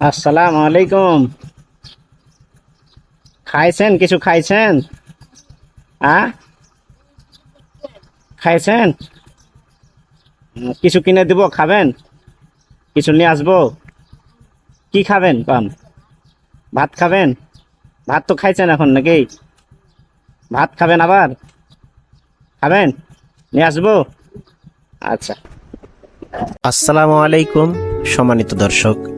আসসালামু আলাইকুম। খাইছেন? কিছু খাইছেন? আ? খাইছেন? কিছু কিনে দিব, খাবেন? কিছু নিয়ে আসব? কি খাবেন কম ভাত খাবেন? ভাত তো খাইছেন এখন নাকি? ভাত খাবেন আবার? খাবেন? নিয়ে আসব? আচ্ছা। আসসালামু আলাইকুম, সম্মানিত দর্শক।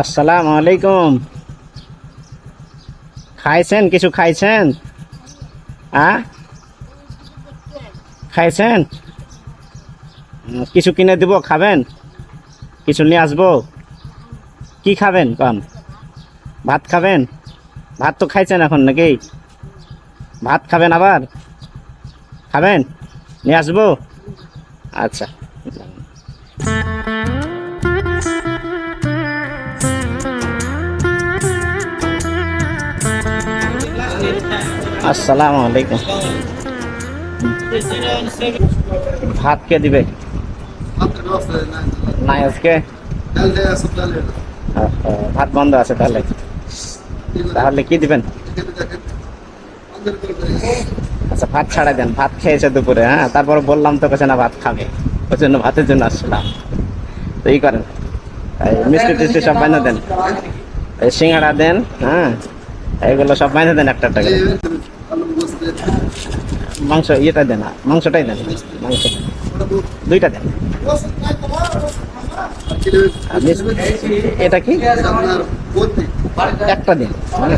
আসসালামু আলাইকুম। খাইছেন? কিছু খাইছেন? আ? খাইছেন? কিছু কিনে দিব, খাবেন? কিছু নিয়ে আসব? কি খাবেন? কম ভাত খাবেন? ভাত তো খাইছেন এখন নাকি? ভাত খাবেন আবার? খাবেন? নিয়ে আসব? আচ্ছা। আসসালামু আলাইকুম। ভাত কে দিবে? নাই আজকে? ভাত বন্ধ আছে তাহলে। তাহলে কি দিবেন? আচ্ছা ভাত ছাড়া দেন। ভাত খেয়েছে দুপুরে হ্যাঁ? তারপর বললাম তো কাছে না, ভাত খাবে। ওই জন্য ভাতের জন্য আসছিলাম তো এই করেন। মিষ্টি টিষ্টি সব বাইনা দেন। সিঙ্গাড়া দেন হ্যাঁ? এগুলো সব বাইনা দেন একটা একটা করে। মাংস ইয়েটা দেন মাংসটাই দেন মাংস। দুইটা দেন। এটা কি? একটা দিন মানে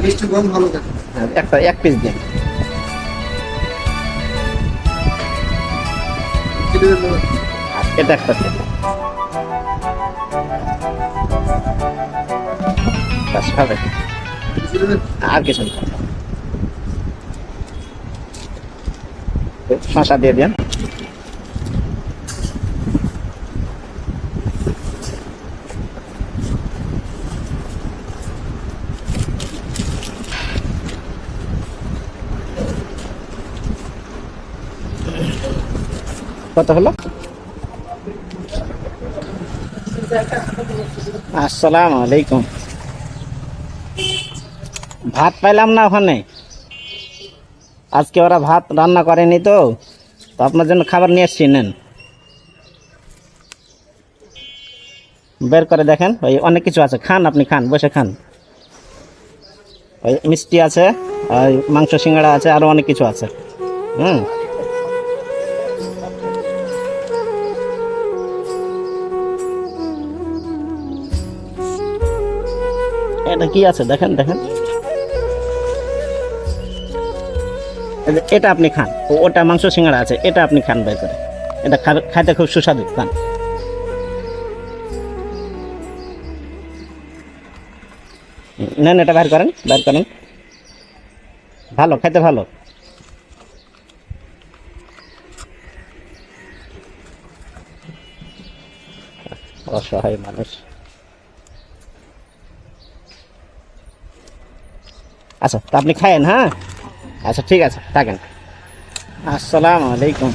হ্যাঁ, একটা এক পিস দিন। এটা একটা দিন। আর কিছু না। শশা দিয়ে দেন। কত হলো? আসসালামু আলাইকুম। ভাত পাইলাম না ওখানে? আজকে ওরা ভাত রান্না করেনি তো তো আপনার জন্য খাবার নিয়ে এসছি নেন। বের করে দেখেন, ওই অনেক কিছু আছে, খান আপনি, খান, বসে খান। ওই মিষ্টি আছে, ওই মাংস সিঙ্গাড়া আছে, আরও অনেক কিছু আছে। হুম। এটা কি আছে? দেখেন দেখেন। এটা আপনি খান। ওটা মাংস সিঙ্গাড়া আছে, এটা আপনি খান বের করে। এটা খাইতে খুব সুস্বাদু, খান। নেন, এটা বের করেন বের করেন। ভালো, খাইতে ভালো। অসহায় মানুষ। আচ্ছা তা আপনি খায়েন হ্যাঁ? আচ্ছা ঠিক আছে, থাকেন। আসসালামু আলাইকুম।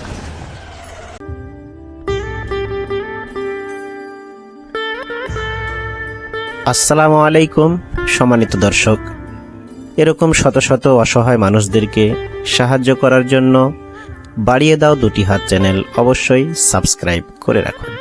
আসসালামু আলাইকুম, সম্মানিত দর্শক। এরকম শত শত অসহায় মানুষদেরকে সাহায্য করার জন্য বাড়িয়ে দাও দুটি হাত চ্যানেল অবশ্যই সাবস্ক্রাইব করে রাখুন।